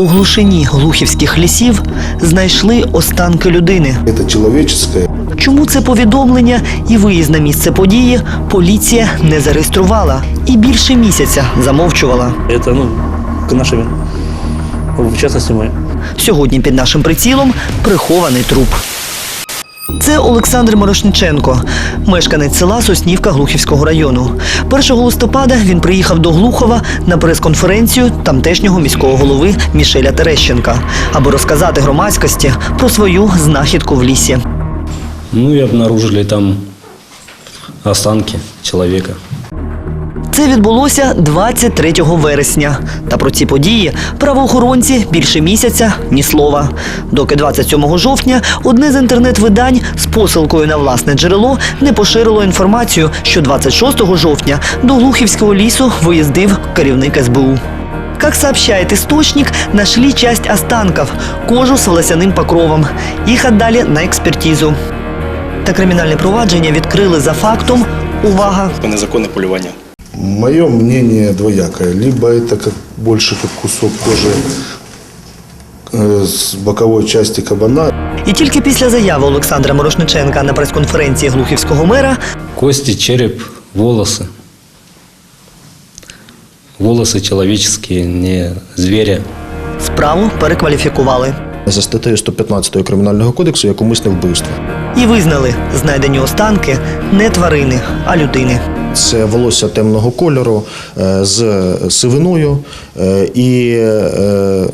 У глушині глухівських лісів знайшли останки людини. Это человеческое. Чому це повідомлення і виїзд на місце події поліція не зареєструвала і більше місяця замовчувала. Это, ну, к нашим, в частности, мы. Сьогодні під нашим прицілом прихований труп. Це Олександр Морошниченко, мешканець села Соснівка Глухівського району. 1 листопада він приїхав до Глухова на прес-конференцію тамтешнього міського голови Мішеля Терещенка, аби розказати громадськості про свою знахідку в лісі. Ну и обнаружили там останки человека. Це відбулося 23 вересня. Та про ці події правоохоронці більше місяця ні слова. Доки 27 жовтня одне з інтернет-видань з посилкою на власне джерело не поширило інформацію, що 26 жовтня до Глухівського лісу виїздив керівник СБУ. Как сообщает источник, нашли часть останков – кожу с волосяным покровом. Їх отдали на експертизу. Та кримінальне провадження відкрили за фактом – увага – незаконне полювання. Мое мнение двоякое. Либо это как больше как кусок кожи э, с боковой части кабана, І тільки після заяви Олександра Морошниченка на прес-конференції глухівського мера Кости, череп, волосы. Волосы человеческие, не зверя. справу перекваліфікували за статтею 115 Кримінального кодексу як умисне вбивство. і визнали знайдені останки не тварини, а людини. Це волосся темного кольору е, з сивиною, е, і е,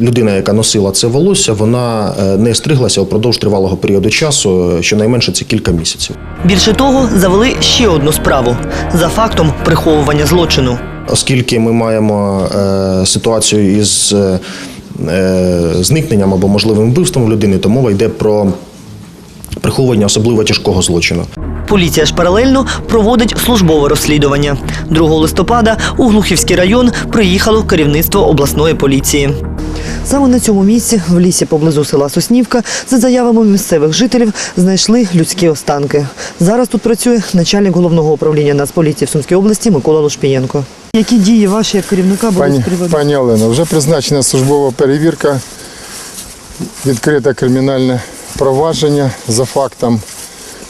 людина, яка носила це волосся, вона не стриглася впродовж тривалого періоду часу, щонайменше це кілька місяців. Більше того, завели ще одну справу за фактом приховування злочину. Оскільки ми маємо ситуацію із зникненням або можливим вбивством людини, то мова йде про приховування особливо тяжкого злочину. Поліція ж паралельно проводить службове розслідування. 2 листопада у Глухівський район приїхало керівництво обласної поліції. Саме на цьому місці, в лісі поблизу села Соснівка, за заявами місцевих жителів, знайшли людські останки. Зараз тут працює начальник головного управління Нацполіції в Сумській області Микола Лушпієнко. Які дії ваші як керівника були Пані, з приводу? пані Олено, вже призначена службова перевірка, відкрите кримінальне провадження за фактом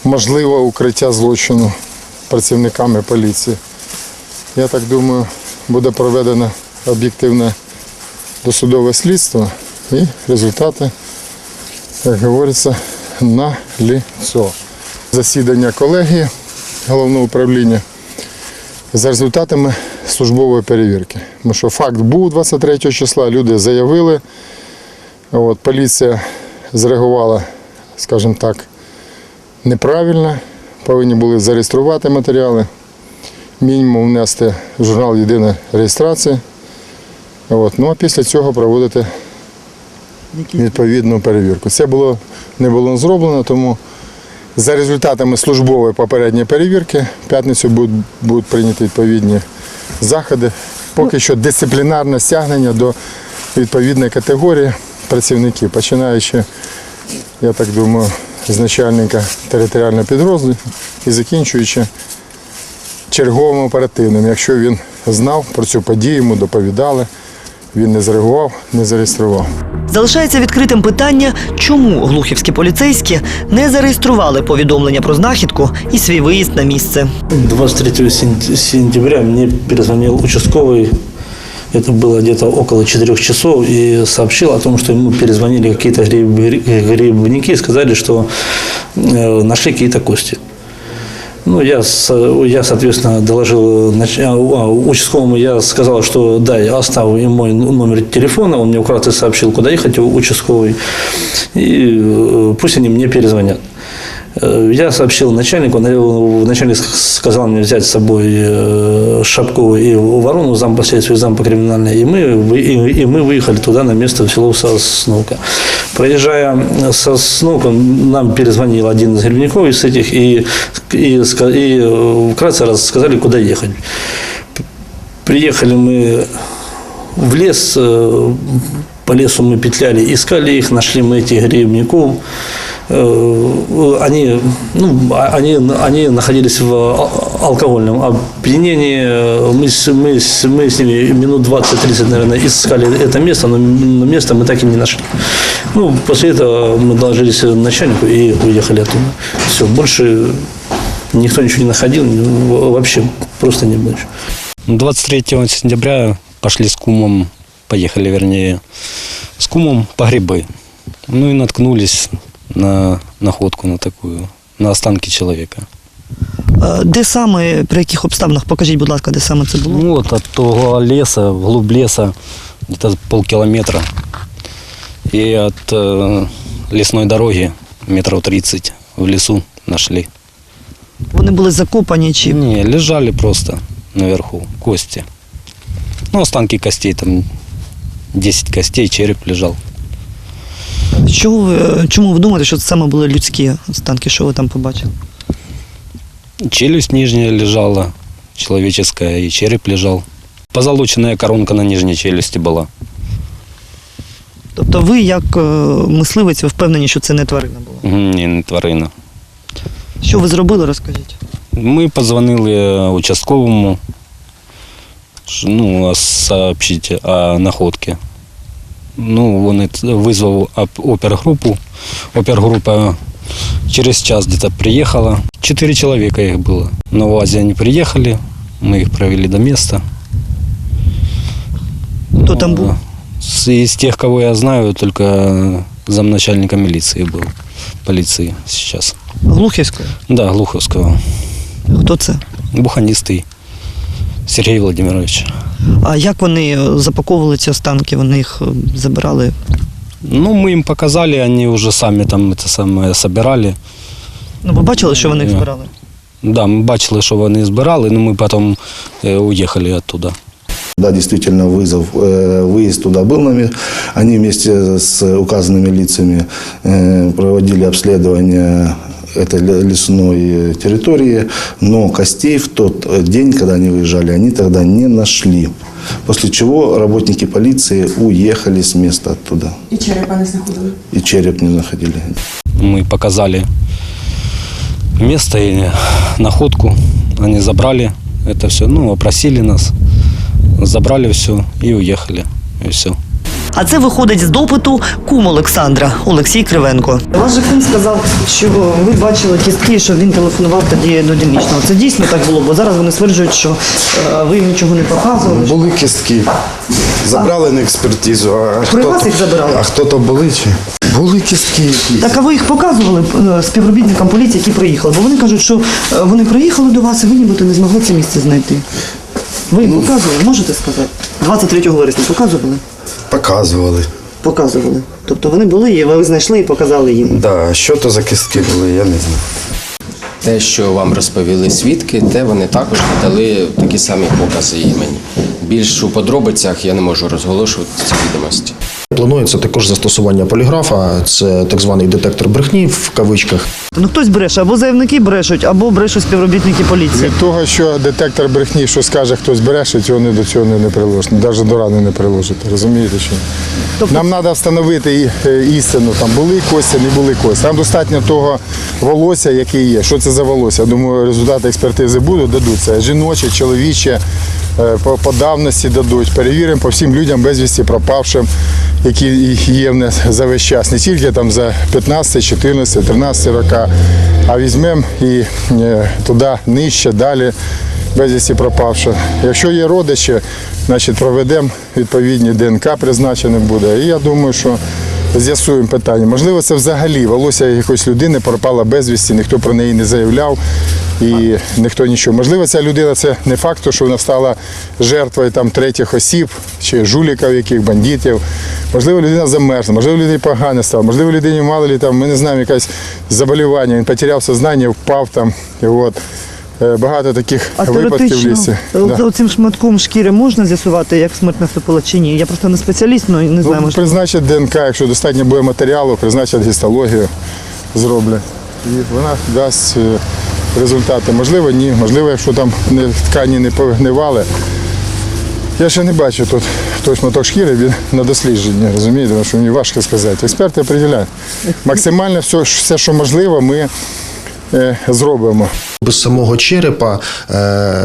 можливого укриття злочину працівниками поліції. Я так думаю, буде проведено об'єктивне досудове слідство і результати, як говориться, на ліцо. Засідання колегії головного управління за результатами службової перевірки. Тому що факт був 23 числа, люди заявили, от, поліція зреагувала, скажімо так, неправильно, повинні були зареєструвати матеріали, мінімум внести в журнал єдиної реєстрації. От, ну а після цього проводити відповідну перевірку. Це було, не було зроблено, тому за результатами службової попередньої перевірки в п'ятницю будуть, будуть прийняті відповідні заходи. Поки що дисциплінарне стягнення до відповідної категорії працівників, починаючи, я так думаю, з начальника територіального підрозділу і закінчуючи черговим оперативним. Якщо він знав про цю подію, йому доповідали, він не зреагував, не зареєстрував. Залишається відкритим питання, чому глухівські поліцейські не зареєстрували повідомлення про знахідку і свій виїзд на місце. 23 сен- сентября мне перезвонил участковый, это было где-то около 4 часов, и сообщил о том, что ему перезвонили какие-то гриб- грибники и сказали, что э, нашли какие-то кости. Ну, я, я, соответственно, доложил а, а, участковому, я сказал, что да, я оставил ему мой номер телефона, он мне вкратце сообщил, куда ехать, участковый, и э, пусть они мне перезвонят. Э, Я сообщил начальнику, на- начальник сказал мне взять с собой э, Шапкову и Ворону, зам по следствию, зам по криминальной, и мы, и, и мы выехали туда, на место, в село Сосновка. Проезжая Сосновку, нам перезвонил один из грибников из этих, и, и, и э, вкратце рассказали, куда ехать. Приехали мы в лес, э, По лесу мы петляли, искали их, нашли мы этих грибников. Э, Они, ну, а- они, они находились в ал- алкогольном опьянении. Мы, мы, мы с ними минут 20-30, наверное, искали это место, но место мы так и не нашли. Ну, после этого мы доложились начальнику и уехали оттуда. Все, больше никто ничего не находил, вообще просто не ничего. 23 сентября пошли с кумом, поехали вернее, с кумом по грибы. Ну и наткнулись на находку на такую, на останки человека. Е, Де саме, при яких обставинах? Покажіть, будь ласка, де саме це було? Ну вот от того леса, вглубь леса, где-то полкилометра. И от э, лесной дороги метров 30 в лесу нашли. Вони були закопані чи Не, лежали просто наверху кости. Ну, останки костей, там 10 костей, череп лежал. Чого ви, чому ви думаєте, що це саме були людські останки? Що ви там побачили? Челюсть нижняя лежала, человеческая, и череп лежал. Позолоченная коронка на нижней челюсти была. Тобто ви, як е, мисливець, ви впевнені, що це не тварина була? Не, не тварина. Що ви зробили, розкажіть? Ми позвонили участковому, ш- ну, сообщить о находке. Ну, вони т- визвав оп- опергруппу. Опергруппа через час где-то приехала. Четыре человека их было. На УАЗе они приехали, мы их провели до места. Хто там був? С- Из тех, кого я знаю, только замначальника милиции был, полиции сейчас. Глухівською? Да, Глуховского. Хто це? Буханистый Сергей Владимирович. А як вони е, запаковували ці останки? Вони їх е, забирали? Ну, мы им показали, они уже сами там это самое собирали. Ну, ви бачили, що вони їх Ні. збирали? Да, ми бачили, що вони збирали, але ми потім е, уїхали оттуда. Да, действительно, вызов, э, выезд туда был нами. Они вместе с указанными лицами э, проводили обследование этой ле- лесной э, территории, но костей в тот э, день, когда они выезжали, они тогда не нашли. После чего работники полиции уехали с места оттуда. І черепа не знаходили. И череп не находили. Мы показали место и находку. Они забрали это все, ну, опросили нас, забрали все и уехали. И все. А це виходить з допиту кум Олександра Олексій Кривенко. Ваш же кум сказав, що ви бачили кістки, що він телефонував тоді до дільничного. Це дійсно так було, бо зараз вони стверджують, що е, ви їм нічого не показували. Були кістки. Забрали на експертизу. А При хто вас то- їх забирали? А хто то були чи? Були кістки якісь. Так а ви їх показували е, співробітникам поліції, які приїхали? Бо вони кажуть, що е, вони приїхали до вас і ви нібито не змогли це місце знайти. Ви їм показували, можете сказати? 23 вересня показували? Показували. Показували. Тобто вони були, і ви знайшли і показали їм. Да, що то за кістки були, я не знаю. Те, що вам розповіли свідки, те вони також надали такі самі покази і мені. Більш у подробицях я не можу розголошувати ці відомості. Планується також застосування поліграфа, це так званий детектор брехні в кавичках. Ну хтось бреше, або заявники брешуть, або брешуть співробітники поліції. Від того, що детектор брехні, що скаже хтось бреше, цього не до цього не, не приложить. Навіть до рани не приложите. Розумієте ні? Тобто- Нам треба встановити е, істину, там були кості, не були кості. Нам достатньо того волосся, яке є. Що це за волосся? Я думаю, результати експертизи будуть, дадуть. Це жіноче, чоловіче, е, по, по давності дадуть. Перевіримо по всім людям безвісті пропавшим, які є в нас за весь час. Не тільки там за 15, 14, 13 роки, а візьмемо і е, туди нижче, далі безвісті пропавши. Якщо є родичі, значить проведемо відповідні ДНК призначене буде. І я думаю, що з'ясуємо питання. Можливо, це взагалі волосся якоїсь людини пропала безвісті, ніхто про неї не заявляв і ніхто нічого. Можливо, ця людина це не факт, що вона стала жертвою там третіх осіб чи жуліків, яких бандитів. Можливо, людина замерзла, можливо, людині погано стало, можливо, людині мало ли там, ми не знаємо, якесь заболівання, він потеряв сознання, впав там. І от. Е, Багато таких А випадків в лісі. Да. цим шматком шкіри можна з'ясувати, як смерть наступила чи ні? Я просто не спеціаліст, ну і не знаю, Ну, може. призначать ДНК, якщо достатньо буде матеріалу, призначать гістологію, зроблять. І вона дасть е, результати. Можливо, ні. Можливо, якщо там ткані не погнивали, Я ще не бачу тут той шматок шкіри він на дослідження, розумієте, тому що мені важко сказати. Експерти определяють. Максимально все, все що можливо, ми зробимо. Без самого черепа, е,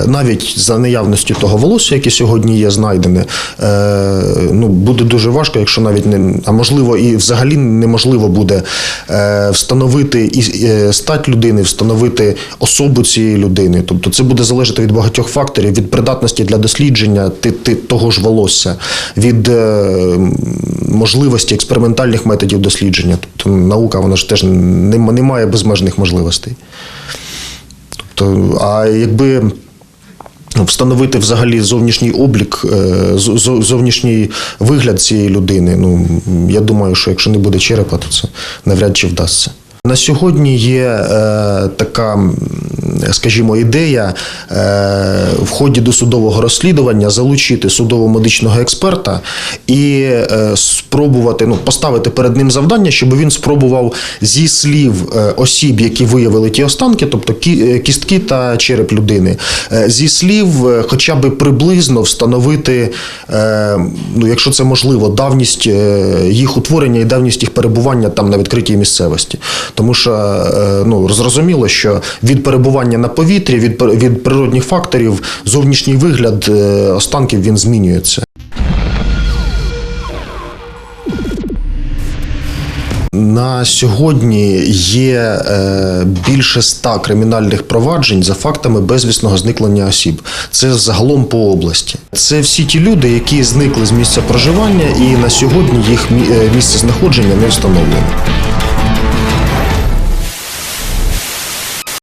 навіть за наявності того волосся, яке сьогодні є знайдене, е, ну, буде дуже важко, якщо навіть не, а можливо, і взагалі неможливо буде е, встановити і е, стать людини, встановити особу цієї людини. Тобто це буде залежати від багатьох факторів, від придатності для дослідження того ж волосся, від е, можливості експериментальних методів дослідження. Тобто наука вона ж теж не, не має безмежних можливостей. Тобто, а якби встановити взагалі зовнішній облік, е, зовнішній вигляд цієї людини, ну я думаю, що якщо не буде черепа, то це навряд чи вдасться. На сьогодні є е, така, скажімо, ідея е, в ході досудового розслідування залучити судово-медичного експерта і е, спробувати ну, поставити перед ним завдання, щоб він спробував зі слів е, осіб, які виявили ті останки, тобто е, кістки та череп людини, е, зі слів, е, хоча б приблизно встановити, е, ну, якщо це можливо, давність е, їх утворення і давність їх перебування там на відкритій місцевості. Тому що е, ну, зрозуміло, що від перебування на повітрі, від, від природних факторів, зовнішній вигляд е, останків він змінюється. На сьогодні є е, більше ста кримінальних проваджень за фактами безвісного зникнення осіб. Це загалом по області. Це всі ті люди, які зникли з місця проживання, і на сьогодні їх е, місце знаходження не встановлено.